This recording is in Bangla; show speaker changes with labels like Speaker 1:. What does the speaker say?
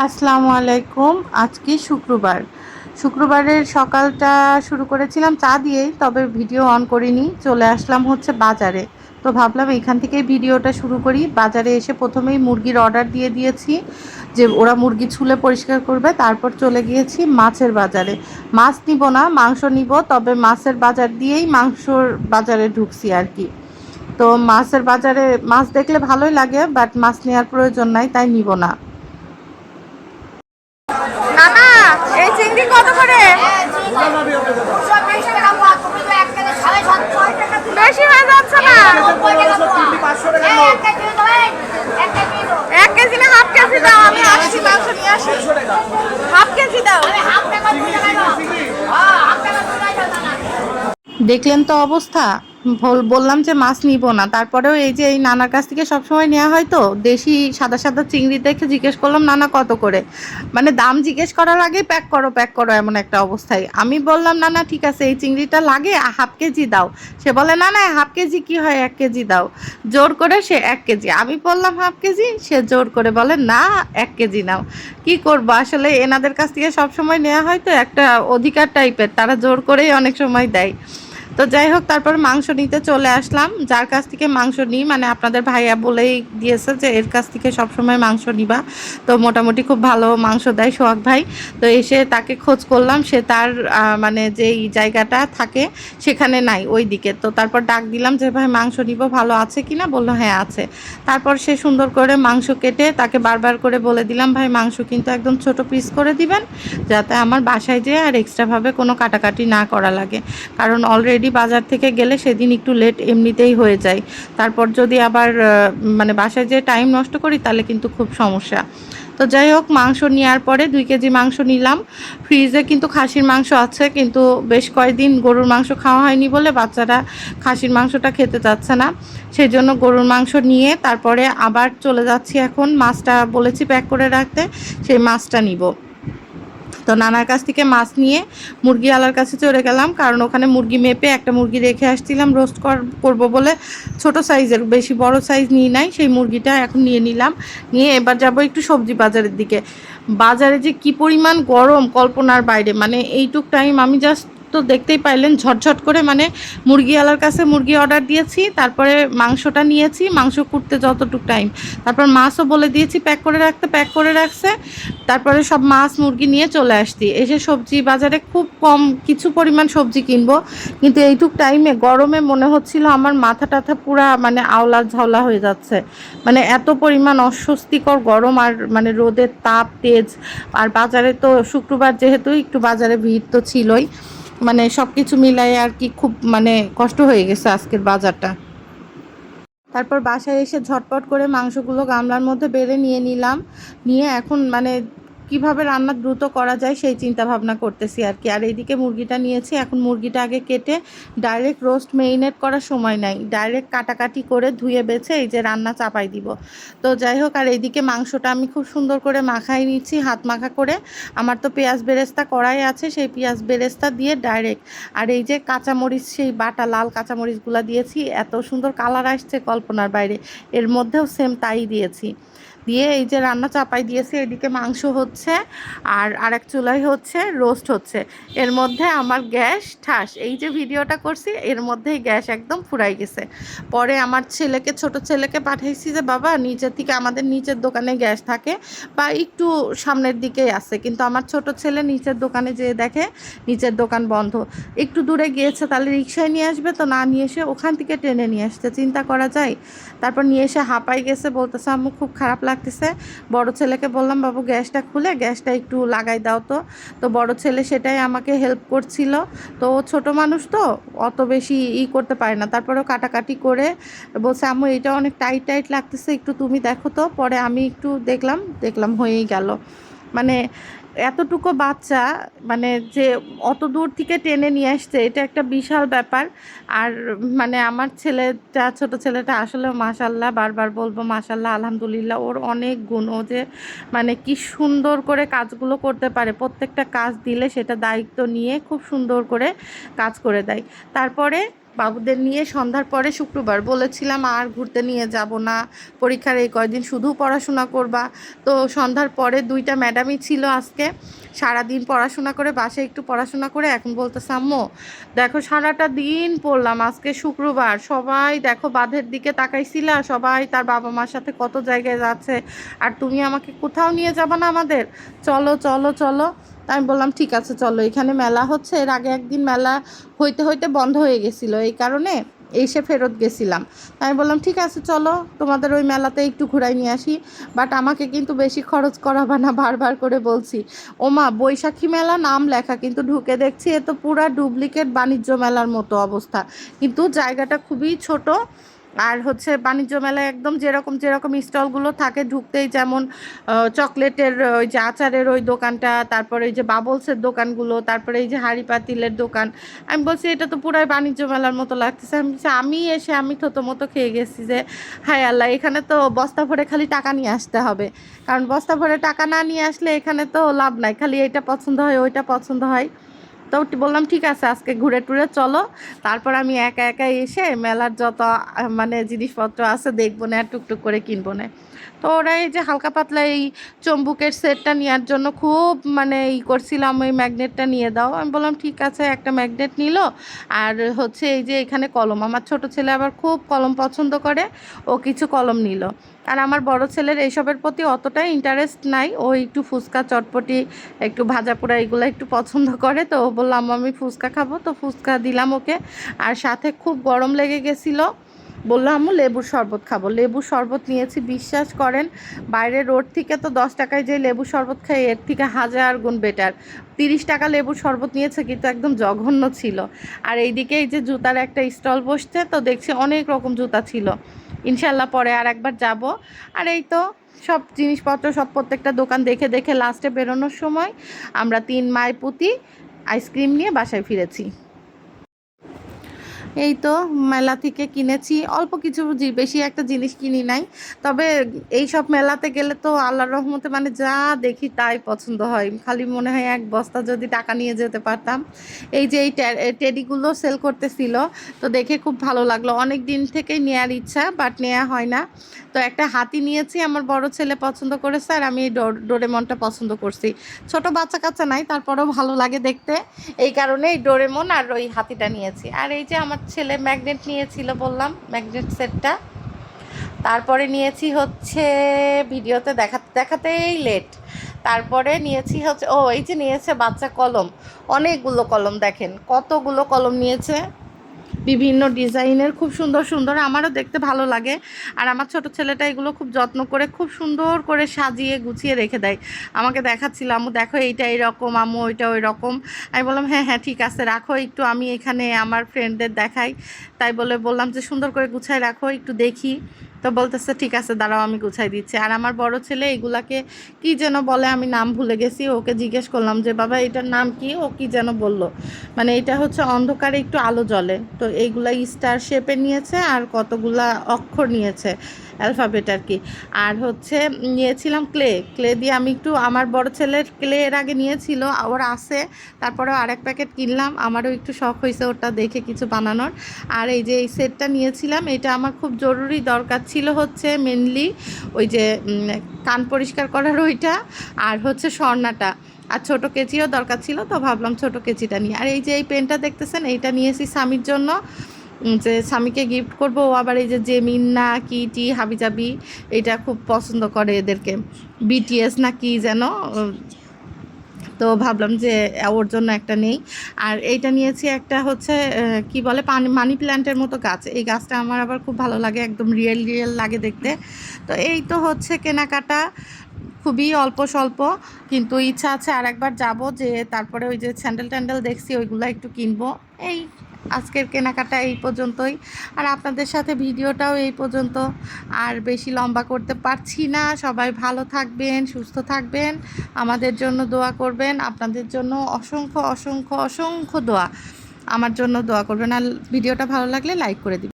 Speaker 1: আসসালামু আলাইকুম। আজকে শুক্রবার। শুক্রবারের সকালটা শুরু করেছিলাম চা দিয়েই, তবে ভিডিও অন করিনি, চলে আসলাম হচ্ছে বাজারে। তো ভাবলাম এখান থেকেই ভিডিওটা শুরু করি। বাজারে এসে প্রথমেই মুরগির অর্ডার দিয়ে দিয়েছি, যে ওরা মুরগি ছুলে পরিষ্কার করবে, তারপর চলে গিয়েছি মাছের বাজারে। মাছ নিব না, মাংস নিব, তবে মাছের বাজার দিয়েই মাংসর বাজারে ঢুকছি আর কি। তো মাছের বাজারে মাছ দেখলে ভালোই লাগে বাট মাছ নেওয়ার প্রয়োজন নাই, তাই নিব না
Speaker 2: নানা এই চিংড়ি কত করে বেশি হয়ে যাচ্ছে না এক কেজি না হাফ কেজি দাও আমি আসছি মাংস নিয়ে আসি হাফ কেজি দাও
Speaker 1: দেখলেন তো অবস্থা। বললাম যে মাছ নিব না। তারপরেও এই যে এই নানার কাছ থেকে সবসময় নেওয়া হয় তো, দেশি সাদা সাদা চিংড়ি দেখে জিজ্ঞেস করলাম, নানা, কত করে? মানে দাম জিজ্ঞেস করার আগে প্যাক করো প্যাক করো এমন একটা অবস্থায়। আমি বললাম না না ঠিক আছে, এই চিংড়িটা লাগে, হাফ কেজি দাও। সে বলে না না হাফ কেজি কি হয়? এক কেজি দাও। জোর করে সে, এক কেজি। আমি বললাম, হাফ কেজি? সে জোর করে বলে, না, এক কেজি নাও। কি করব? আসলে এনাদের কাছ থেকে সবসময় নেওয়া হয় তো একটা অধিকার টাইপের তারা জোর করেই অনেক সময় দেয়। তো যাই হোক, তারপর মাংস নিতে চলে আসলাম। যার কাছ থেকে মাংস নিই মানে আপনাদের ভাইয়া বলেই দিয়েছে যে এর কাছ থেকে সবসময় মাংস নিবা। তো মোটামুটি খুব ভালো মাংস দেয় সোহাগ ভাই। তো এসে তাকে খোঁজ করলাম, সে তার মানে যেই জায়গাটা থাকে সেখানে নাই, ওই দিকে। তো তারপর ডাক দিলাম যে, ভাই, মাংস নিব, ভালো আছে কিনা? বলল হ্যাঁ আছে। তারপর সে সুন্দর করে মাংস কেটে তাকে বারবার করে বলে দিলাম, ভাই, মাংস কিন্তু একদম ছোট পিস করে দিবেন, যাতে আমার বাসায় যেয়ে আর এক্সট্রাভাবে কোনো কাটাকাটি না করা লাগে। কারণ অলরেডি বাজার থেকে গেলে সেদিন একটু লেট এমনিতেই হয়ে যায়। তারপর যদি আবার মানে বাসায় যেয়ে টাইম নষ্ট করি, তাহলে কিন্তু খুব সমস্যা। তো যাই হোক, মাংস নেওয়ার পরে দুই কেজি মাংস নিলাম। ফ্রিজে কিন্তু খাসির মাংস আছে, কিন্তু বেশ কয়েকদিন গরুর মাংস খাওয়া হয়নি বলে বাচ্চারা খাসির মাংসটা খেতে চাচ্ছে না। সেই জন্য গরুর মাংস নিয়ে তারপরে আবার চলে যাচ্ছি এখন। মাছটা বলেছি প্যাক করে রাখতে, সেই মাছটা নিব। তো নানার কাছ থেকে মাছ নিয়ে মুরগি আলার কাছে চলে গেলাম, কারণ ওখানে মুরগি মেপে একটা মুরগি রেখে আসছিলাম রোস্ট করব বলে ছোট সাইজের বেশি বড় সাইজ নিয়ে নাই, সেই মুরগিটা এখন নিয়ে নিলাম, নিয়ে এবার যাব একটু সবজি বাজারের দিকে। বাজারে যে কি পরিমাণ গরম কল্পনার বাইরে মানে এইটুক টাইম আমি জাস্ট তো দেখতেই পাইলেন ঝটঝট করে মানে মুরগিওয়ালার কাছে মুরগি অর্ডার দিয়েছি, তারপরে মাংসটা নিয়েছি, মাংস কুটতে যতটুক টাইম তারপর মাছও বলে দিয়েছি প্যাক করে রাখতে প্যাক করে রাখছে, তারপরে সব মাছ, মুরগি নিয়ে চলে আসছি। এসে সবজি বাজারে খুব কম কিছু পরিমাণ সবজি কিনবো, কিন্তু এইটুক টাইমে গরমে মনে হচ্ছিল আমার মাথা টাথা পুরা মানে আওলা ঝাওলা হয়ে যাচ্ছে। মানে এত পরিমাণ অস্বস্তিকর গরম আর মানে রোদের তাপ, তেজ, আর বাজারে তো শুক্রবার যেহেতু, একটু বাজারে ভিড় তো ছিলই। মানে সব কিছু মিলাই আর কি খুব মানে কষ্ট হয়ে গেছে আজকের বাজারটা। তারপর বাসায় এসে ঝটপট করে মাংসগুলো গামলার মধ্যে বেড়ে নিয়ে নিলাম। নিয়ে এখন মানে কীভাবে রান্না দ্রুত করা যায় সেই চিন্তা ভাবনা করতেছি আর কি। আর এইদিকে মুরগিটা নিয়েছি, এখন মুরগিটা আগে কেটে ডাইরেক্ট রোস্ট মেরিনেট করার সময় নাই ডাইরেক্ট কাটাকাটি করে ধুয়ে বেছে এই যে রান্না চাপাই দিব। তো যাই হোক, আর এইদিকে মাংসটা আমি খুব সুন্দর করে মাখাই নিচ্ছি, হাত মাখা করে। আমার তো পেঁয়াজ বেরেস্তা কড়াই আছে, সেই পেঁয়াজ বেরেস্তা দিয়ে ডাইরেক্ট আর এই যে কাঁচামরিচ, সেই বাটা লাল কাঁচামরিচগুলো দিয়েছি, এত সুন্দর কালার আসছে কল্পনার বাইরে। এর মধ্যেও সেম তাই দিয়েছি। দিয়ে এই যে রান্না চাপাই দিয়েছি, এদিকে মাংস হচ্ছে আর আরেক চুলাই হচ্ছে রোস্ট হচ্ছে। এর মধ্যে আমার গ্যাস, ঠাস, এই যে ভিডিওটা করছি, এর মধ্যেই গ্যাস একদম ফুরাই গেছে। পরে আমার ছেলেকে, ছোট ছেলেকে পাঠাইছি যে, বাবা নিচের থেকে আমাদের নিচের দোকানে গ্যাস থাকে বা একটু সামনের দিকেই আছে। কিন্তু আমার ছোট ছেলে নিচের দোকানে যেয়ে দেখে নিচের দোকান বন্ধ। একটু দূরে গিয়েছে, তাহলে রিক্সায় নিয়ে আসবে তো, না নিয়ে এসে ওখান থেকে টেনে নিয়ে আসতে চিন্তা করা যায়। তারপর নিয়ে এসে হাঁপাই গেছে, বলতেছে, আম্মু, খুব খারাপ লাগতেছে। বড় ছেলেকে বললাম, বাবু, গ্যাসটা খুলে, গ্যাসটা একটু লাগাই দাও তো। তো বড় ছেলে সেটাই আমাকে হেল্প করছিল। তো ছোট মানুষ তো, অত বেশি ই করতে পারে না। তারপরেও কাটাকাটি করে বলছে আমি এটা অনেক টাইট টাইট লাগতেছে, একটু তুমি দেখো তো। পরে আমি একটু দেখলাম দেখলাম হয়েই গেল। মানে এতটুকু বাচ্চা মানে যে অত দূর থেকে টেনে নিয়ে আসছে, এটা একটা বিশাল ব্যাপার। আর মানে আমার ছেলেটা, ছোট ছেলেটা আসলে মাশাল্লাহ, বারবার বলব মাশাল্লাহ, আলহামদুলিল্লাহ, ওর অনেক গুণ, ও যে মানে কি সুন্দর করে কাজগুলো করতে পারে, প্রত্যেকটা কাজ দিলে সেটা দায়িত্ব নিয়ে খুব সুন্দর করে কাজ করে দেয়। তারপরে বাবুদের নিয়ে সন্ধ্যার পরে শুক্রবার বলেছিলাম আর ঘুরতে নিয়ে যাব না। পরীক্ষার এই কয়দিন শুধু পড়াশোনা করবা। তো সন্ধ্যার পরে দুইটা ম্যাডামই ছিল আজকে। সারাদিন পড়াশোনা করে বাসায় একটু পড়াশোনা করে এখন বলতে আম্মু, দেখো সারাটা দিন পড়লাম আজকে শুক্রবার। সবাই দেখো বাঁধের দিকে তাকাইছিলা। সবাই তার বাবা মার সাথে কত জায়গায় যাচ্ছে। আর তুমি আমাকে কোথাও নিয়ে যাবা না আমাদের? চলো চলো চলো। তাই আমি বললাম, ঠিক আছে, চলো। এখানে মেলা হচ্ছে। এর আগে একদিন মেলা হইতে হইতে বন্ধ হয়ে গেছিল। এই কারণে এসে ফেরত গেছিলাম। আমি বললাম, ঠিক আছে, চলো। তোমাদের ওই মেলাতে একটু ঘুরাই নিয়ে আসি। বাট আমাকে কিন্তু বেশি খরচ করাবা না, বারবার করে বলছি। ওমা, বৈশাখী মেলা নাম লেখা, কিন্তু ঢুকে দেখছি এ তো পুরা ডুপ্লিকেট বাণিজ্য মেলার মতো অবস্থা। কিন্তু জায়গাটা খুবই ছোট। আর হচ্ছে বাণিজ্য মেলায় একদম যেরকম যেরকম স্টলগুলো থাকে ঢুকতেই যেমন চকলেটের ওই যে আচারের ওই দোকানটা তারপরে এই যে বাবলসের দোকানগুলো তারপরে এই যে হাঁড়ি পাতিলের দোকান। আমি বলছি এটা তো পুরাই বাণিজ্য মেলার মতো লাগতেছে। আমি বলছি, আমি এসে আমি থতো মতো খেয়ে গেছি যে হায় আল্লাহ এখানে তো বস্তা ভরে খালি টাকা নিয়ে আসতে হবে। কারণ বস্তা ভরে টাকা না নিয়ে আসলে এখানে তো লাভ নাই খালি এটা পছন্দ হয় ওইটা পছন্দ হয়। তো বললাম, ঠিক আছে, আজকে ঘুরে টুরে চলো। তারপর আমি একা একা এসে মেলার যত মানে জিনিসপত্র আছে দেখব না টুকটুক করে কিনবো না। তো ওরা এই যে হালকা পাতলা এই চম্বুকের সেটটা নেওয়ার জন্য খুব মানে ই করছিলাম ওই ম্যাগনেটটা নিয়ে দাও। আমি বললাম, ঠিক আছে, একটা ম্যাগনেট নিল। আর হচ্ছে এই যে এখানে কলম, আমার ছোট ছেলে আবার খুব কলম পছন্দ করে, ও কিছু কলম নিল। আর আমার বড় ছেলের এইসবের প্রতি অতটা ইন্টারেস্ট নাই, ও একটু ফুচকা চটপটি, একটু ভাজা পোড়া এগুলো একটু পছন্দ করে, তো বললাম আমি ফুচকা খাব। তো ফুচকা দিলাম ওকে। আর সাথে খুব গরম লেগে গেছিল বললাম আম্মু, লেবুর শরবত খাব। লেবুর শরবত নিয়েছি, বিশ্বাস করেন বাইরে রোড থেকে তো দশ টাকায় যে লেবুর শরবত খাই, এর থেকে হাজার গুণ বেটার তিরিশ টাকা লেবুর শরবত নিয়েছে, কিন্তু একদম জঘন্য ছিল। আর এইদিকে এই যে জুতার একটা স্টল বসছে, তো দেখছি অনেক রকম জুতা ছিল। ইনশাল্লাহ পরে আর একবার যাব। আর এই তো, সব জিনিসপত্র, সব প্রত্যেকটা দোকান দেখে দেখে লাস্টে বেরোনোর সময় আমরা তিন মায় পুঁতি আইসক্রিম নিয়ে বাসায় ফিরেছি। এই তো মেলা থেকে কিনেছি। অল্প কিছু বেশি একটা জিনিস কিনি নাই। তবে এই সব মেলাতে গেলে তো আল্লাহর রহমতে মানে যা দেখি তাই পছন্দ হয়। খালি মনে হয় এক বস্তা যদি টাকা নিয়ে যেতে পারতাম। এই যে এই টেডিগুলো সেল করতেছিল, তো দেখে খুব ভালো লাগল। অনেক দিন থেকেই নেওয়ার ইচ্ছা, বাট নেওয়া হয় না। তো একটা হাতি নিয়েছি, আমার বড় ছেলে পছন্দ করেছে, আর আমি ডোরেমনটা পছন্দ করছি। ছোট বাচ্চা কাচ্চা নাই, তারপরেও ভালো লাগে দেখতে। এই কারণে এই ডোরেমন আর ওই হাতিটা নিয়েছি। আর এই যে আমার ছেলে ম্যাগনেট নিয়েছিল বললাম, ম্যাগনেট সেটটা। তারপরে নিয়েছি হচ্ছে ভিডিওতে দেখাতে দেখাতেই লেট তারপরে নিয়েছি হচ্ছে, ও, এই যে নিয়েছে বাচ্চা কলম, অনেকগুলো কলম দেখেন, কতগুলো কলম নিয়েছে? বিভিন্ন ডিজাইনের খুব সুন্দর সুন্দর, আমারও দেখতে ভালো লাগে। আর আমার ছোট ছেলেটা এগুলো খুব যত্ন করে খুব সুন্দর করে সাজিয়ে গুছিয়ে রেখে দেয়। আমাকে দেখাচ্ছিল আমু দেখো এইটা এরকম আমু ওইটা ওই রকম আমি বললাম হ্যাঁ হ্যাঁ ঠিক আছে, রাখো, একটু আমি এখানে আমার ফ্রেন্ডদের দেখাই। তাই বলে বললাম যে, সুন্দর করে গুছাই রাখো, একটু দেখি। তো বলতেছে, ঠিক আছে, দাঁড়াও, আমি গুছাই দিচ্ছি। আর আমার বড় ছেলে এগুলাকে কি যেন বলে, আমি নাম ভুলে গেছি। ওকে জিজ্ঞেস করলাম যে, বাবা, এটার নাম কি? ও কি যেন বলল। মানে এটা হচ্ছে অন্ধকারে একটু আলো জ্বলে। তো এইগুলা স্টার শেপে নিয়েছে আর কতগুলা অক্ষর নিয়েছে। অ্যালফাবেট আর কি। আর হচ্ছে নিয়েছিলাম ক্লে। ক্লে দিয়ে আমি একটু আমার বড় ছেলের ক্লে এর আগে নিয়েছিল, ওর আছে। তারপরেও আরেক প্যাকেট কিনলাম, আমারও একটু শখ হয়েছে ওটা দেখে কিছু বানানোর। আর এই যে এই সেটটা নিয়েছিলাম, এটা আমার খুব জরুরি দরকার ছিল হচ্ছে মেনলি ওই যে কান পরিষ্কার করার ওইটা আর হচ্ছে স্বর্ণাটা। আর ছোটো কেচিও দরকার ছিল, তো ভাবলাম ছোটো কেচিটা নিয়ে আর এই যে এই পেনটা দেখতেছেন, এইটা নিয়েছি স্বামীর জন্য। যে স্বামীকে গিফট করব, ও আবার এই যে জেমিন্না কিটি, হাবিজাবি, এটা খুব পছন্দ করে এদেরকে। বিটিএস না কি যেন তো ভাবলাম যে ওর জন্য একটা নেই। আর এইটা নিয়েছি একটা হচ্ছে কি বলে, পানি, মানি প্ল্যান্টের মতো গাছ। এই গাছটা আমার আবার খুব ভালো লাগে, একদম রিয়েল রিয়েল লাগে দেখতে। তো এই তো হচ্ছে কেনাকাটা। খুবই অল্প স্বল্প, কিন্তু ইচ্ছা আছে আর একবার যাব যে তারপরে ওই যে স্যান্ডেল ট্যান্ডেল দেখছি, ওইগুলো একটু কিনবো। এই আজকের কেনাকাটা এই পর্যন্তই। আর আপনাদের সাথে ভিডিওটাও এই পর্যন্ত। আর বেশি লম্বা করতে পারছি না। সবাই ভালো থাকবেন, সুস্থ থাকবেন। আমাদের জন্য দোয়া করবেন। আপনাদের জন্য অসংখ্য অসংখ্য অসংখ্য দোয়া। আমার জন্য দোয়া করবেন। আর ভিডিওটা ভালো লাগলে লাইক করে দিবেন।